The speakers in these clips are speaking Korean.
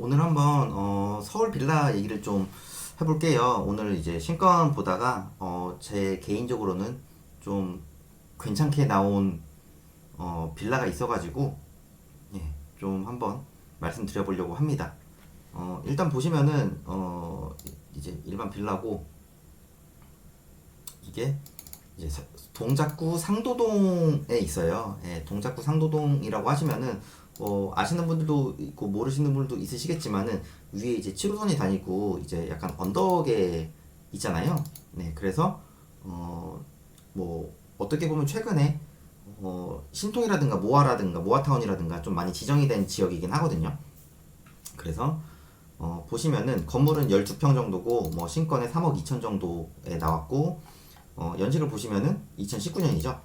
오늘 한번 어, 서울 빌라 얘기를 좀 해볼게요. 오늘 이제 신권 보다가 어, 제 개인적으로는 좀 괜찮게 나온 어, 빌라가 있어가지고 예, 좀 한번 말씀드려보려고 합니다. 어, 일단 보시면은 어, 이제 일반 빌라고 이게 이제 사- 동작구 상도동에 있어요. 예, 동작구 상도동이라고 하시면은 어, 아시는 분들도 있고 모르시는 분들도 있으시겠지만은 위에 이제 7호선이 다니고 이제 약간 언덕에 있잖아요. 네, 그래서 어, 뭐 어떻게 보면 최근에 어, 신통이라든가 모아라든가 모아타운이라든가 좀 많이 지정이 된 지역이긴 하거든요. 그래서 어, 보시면은 건물은 12평 정도고 뭐 신권에 3억 2천 정도에 나왔고 어, 연식을 보시면은 2019년이죠.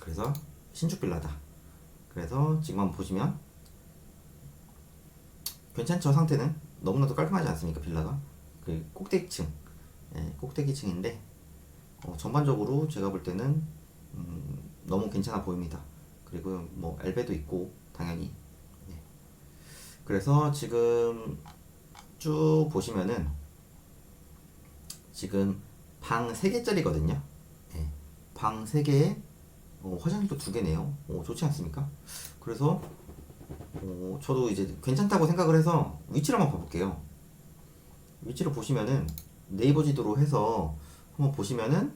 그래서 신축 빌라다. 그래서 지금 한번 보시면 괜찮죠 상태는? 너무나도 깔끔하지 않습니까 빌라가? 그 꼭대기층. 예, 꼭대기층인데 어, 전반적으로 제가 볼 때는 음, 너무 괜찮아 보입니다. 그리고 뭐 엘베도 있고 당연히. 예. 그래서 지금 쭉 보시면은 지금 방 3개짜리거든요. 예, 방 3개에 어, 화장실도 두 개네요. 어, 좋지 않습니까? 그래서 어, 저도 이제 괜찮다고 생각을 해서 위치를 한번 봐볼게요. 위치를 보시면은 네이버 지도로 해서 한번 보시면은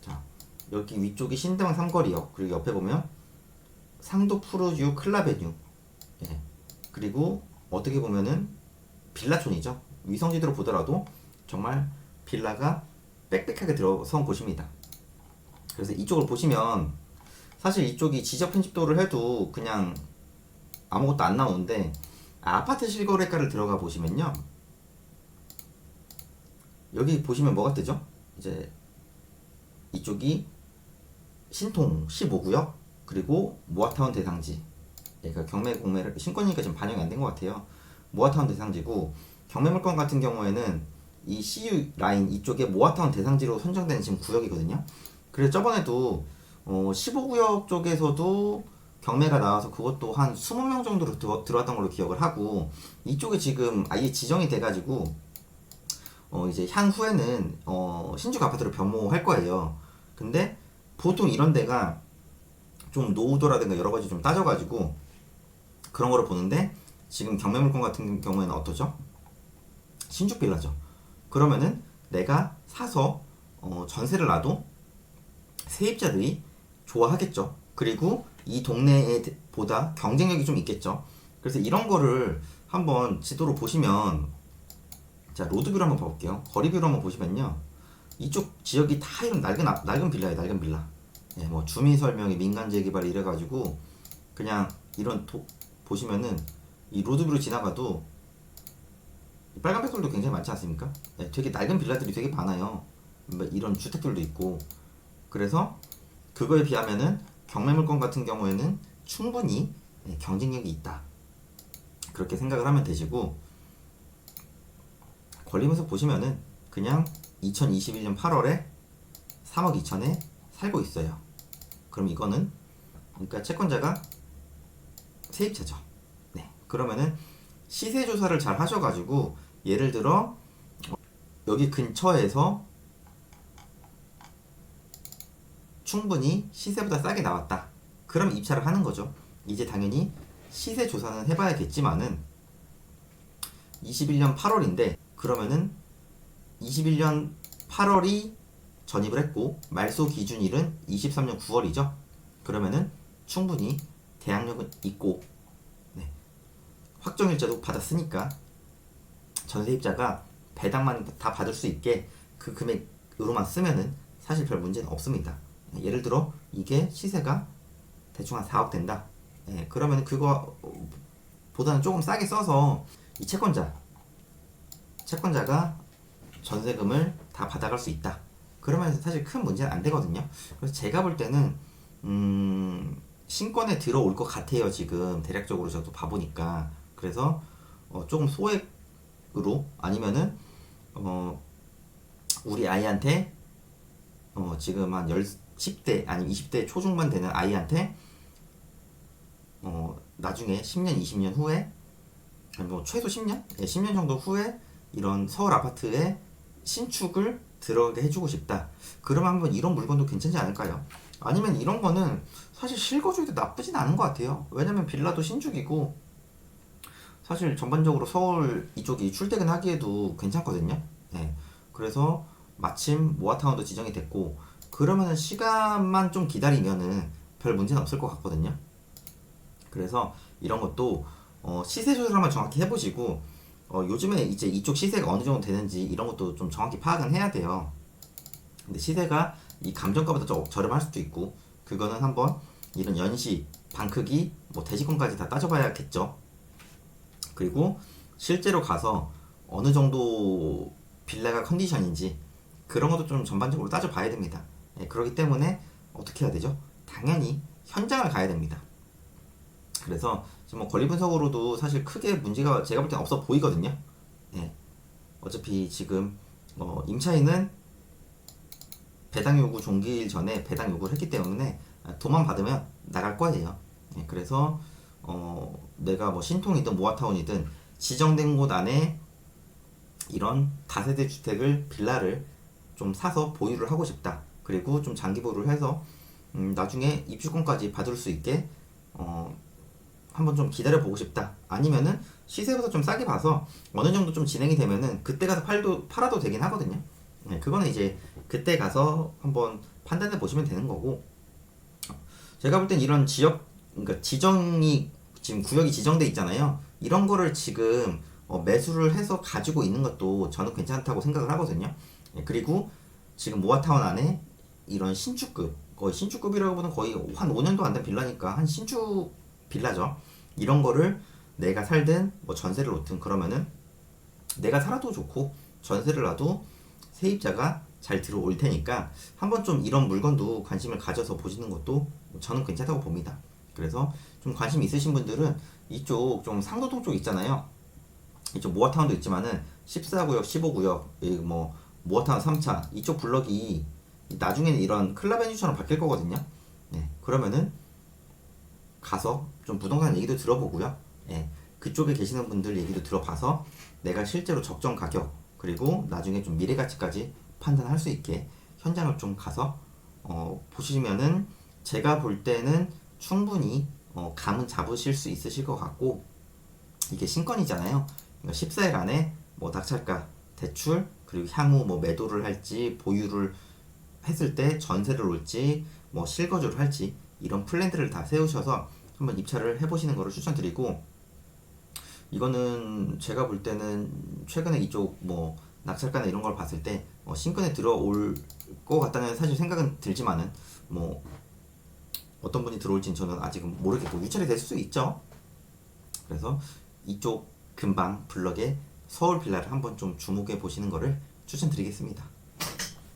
자 여기 위쪽이 신대방 삼거리요. 그리고 옆에 보면 상도 푸르유 클라베뉴 예. 그리고 어떻게 보면은 빌라촌이죠. 위성지도로 보더라도 정말 빌라가 빽빽하게 들어선 곳입니다. 그래서 이쪽을 보시면 사실 이쪽이 지적 편집도를 해도 그냥 아무것도 안 나오는데 아파트 실거래가를 들어가 보시면요. 여기 보시면 뭐가 뜨죠? 이제 이쪽이 신통 15구역 그리고 모아타운 대상지. 그러니까 경매 공매를 신권이니까 지금 반영이 안 된 것 같아요. 모아타운 대상지고 경매 물건 같은 경우에는 이 CU 라인 이쪽에 모아타운 대상지로 선정된 지금 구역이거든요 그래서 저번에도 어, 15구역 쪽에서도 경매가 나와서 그것도 한 20명 정도로 들어, 들어왔던 걸로 기억을 하고 이쪽에 지금 아예 지정이 돼가지고 어, 이제 향후에는 어, 신축 아파트로 변모할 거예요. 근데 보통 이런 데가 좀 노후도라든가 여러 가지 좀 따져가지고 그런 거를 보는데 지금 경매 물건 같은 경우에는 어떠죠? 신축 빌라죠. 그러면은 내가 사서 어, 전세를 놔도 세입자들이 좋아하겠죠. 그리고 이 동네에 보다 경쟁력이 좀 있겠죠. 그래서 이런 거를 한번 지도로 보시면 자 로드뷰로 한번 봐볼게요. 거리뷰로 한번 보시면요. 이쪽 지역이 다 이런 낡은 아- 낡은 빌라예요. 낡은 빌라. 예, 뭐 주민 설명이 민간 재개발 이래가지고 그냥 이런 도, 보시면은 이 로드뷰로 지나가도 이 빨간 백돌도 굉장히 많지 않습니까? 예, 되게 낡은 빌라들이 되게 많아요. 뭐 이런 주택들도 있고 그래서 그거에 비하면은 경매 물건 같은 경우에는 충분히 예, 경쟁력이 있다. 그렇게 생각을 하면 되시고 권리분석 보시면은 그냥 2021년 8월에 3억 2천에 살고 있어요. 그럼 이거는 그러니까 채권자가 세입자죠. 네. 그러면은 시세 조사를 잘 하셔가지고 예를 들어 어, 여기 근처에서 충분히 시세보다 싸게 나왔다. 그럼 입찰을 하는 거죠. 이제 당연히 시세 조사는 해봐야겠지만은 21년 8월인데 그러면은 21년 8월이 전입을 했고 말소 기준일은 23년 9월이죠. 그러면은 충분히 대항력은 있고 네. 확정일자도 받았으니까 전세입자가 배당만 다 받을 수 있게 그 금액으로만 쓰면은 사실 별 문제는 없습니다. 예를 들어 이게 시세가 대충 한 4억 된다. 예, 그러면 그거 보다는 조금 싸게 써서 이 채권자 채권자가 전세금을 다 받아갈 수 있다. 그러면 사실 큰 문제는 안 되거든요. 그래서 제가 볼 때는 음, 신권에 들어올 것 같아요. 지금 대략적으로 저도 봐보니까 그래서 어, 조금 소액으로 아니면은 어, 우리 아이한테 어, 지금 한 10, 10대 아니 20대 초중반 되는 아이한테 어, 나중에 10년, 20년 후에 뭐 최소 10년? 예, 10년 정도 후에 이런 서울 아파트에 신축을 들어가게 해주고 싶다. 그러면 한번 이런 물건도 괜찮지 않을까요? 아니면 이런 거는 사실 실거주에도 나쁘진 않은 것 같아요. 왜냐면 빌라도 신축이고 사실 전반적으로 서울 이쪽이 출퇴근하기에도 괜찮거든요. 예. 그래서 마침 모아타운도 지정이 됐고 그러면은 시간만 좀 기다리면은 별 문제는 없을 것 같거든요. 그래서 이런 것도 어, 시세 조사만 정확히 해보시고 어, 요즘에 이제 이쪽 시세가 어느 정도 되는지 이런 것도 좀 정확히 파악은 해야 돼요. 근데 시세가 이 감정가보다 좀 저렴할 수도 있고 그거는 한번 이런 연시, 방 크기, 뭐 대지권까지 다 따져봐야겠죠. 그리고 실제로 가서 어느 정도 빌라가 컨디션인지 그런 것도 좀 전반적으로 따져봐야 됩니다. 예, 그렇기 때문에 어떻게 해야 되죠? 당연히 현장을 가야 됩니다. 그래서 지금 뭐 권리 분석으로도 사실 크게 문제가 제가 볼 때는 없어 보이거든요. 예. 어차피 지금 어, 임차인은 배당 요구 종기일 전에 배당 요구를 했기 때문에 돈만 받으면 나갈 거예요. 예, 그래서 어, 내가 뭐 신통이든 모아타운이든 지정된 곳 안에 이런 다세대 주택을 빌라를 좀 사서 보유를 하고 싶다. 그리고 좀 장기 보유를 해서 음, 나중에 입주권까지 받을 수 있게 어, 한번 좀 기다려 보고 싶다. 아니면은 시세보다 좀 싸게 봐서 어느 정도 좀 진행이 되면은 그때 가서 팔도 팔아도 되긴 하거든요. 네, 그거는 이제 그때 가서 한번 판단해 보시면 되는 거고. 제가 볼 땐 이런 지역 그러니까 지정이 지금 구역이 지정돼 있잖아요. 이런 거를 지금 어, 매수를 해서 가지고 있는 것도 저는 괜찮다고 생각을 하거든요. 예, 그리고 지금 모아타운 안에 이런 신축급 거의 신축급이라고 보면 거의 한 5년도 안 된 빌라니까 한 신축 빌라죠. 이런 거를 내가 살든 뭐 전세를 놓든 그러면은 내가 살아도 좋고 전세를 놔도 세입자가 잘 들어올 테니까 한번 좀 이런 물건도 관심을 가져서 보시는 것도 저는 괜찮다고 봅니다. 그래서 좀 관심 있으신 분들은 이쪽 좀 상도동 쪽 있잖아요. 이쪽 모아타운도 있지만은 14구역, 15구역, 뭐 모아타운 3차 이쪽 블럭이 나중에는 이런 클라베뉴처럼 바뀔 거거든요. 네, 그러면은 가서 좀 부동산 얘기도 들어보고요. 예, 그쪽에 계시는 분들 얘기도 들어봐서 내가 실제로 적정 가격 그리고 나중에 좀 미래 가치까지 판단할 수 있게 현장을 좀 가서 어, 보시면은 제가 볼 때는 충분히 어, 감은 잡으실 수 있으실 것 같고 이게 신건이잖아요. 그러니까 14일 안에 뭐 낙찰가, 대출 그리고 향후 뭐 매도를 할지 보유를 했을 때 전세를 올지 뭐 실거주를 할지 이런 플랜들을 다 세우셔서 한번 입찰을 해보시는 것을 추천드리고 이거는 제가 볼 때는 최근에 이쪽 뭐 낙찰가나 이런 걸 봤을 때 어, 신건에 들어올 것 같다는 사실 생각은 들지만은 뭐 어떤 분이 들어올지는 저는 아직은 모르겠고 유찰이 될 수 있죠. 그래서 이쪽 금방 블럭에 서울 빌라를 한번 좀 주목해 보시는 것을 추천드리겠습니다.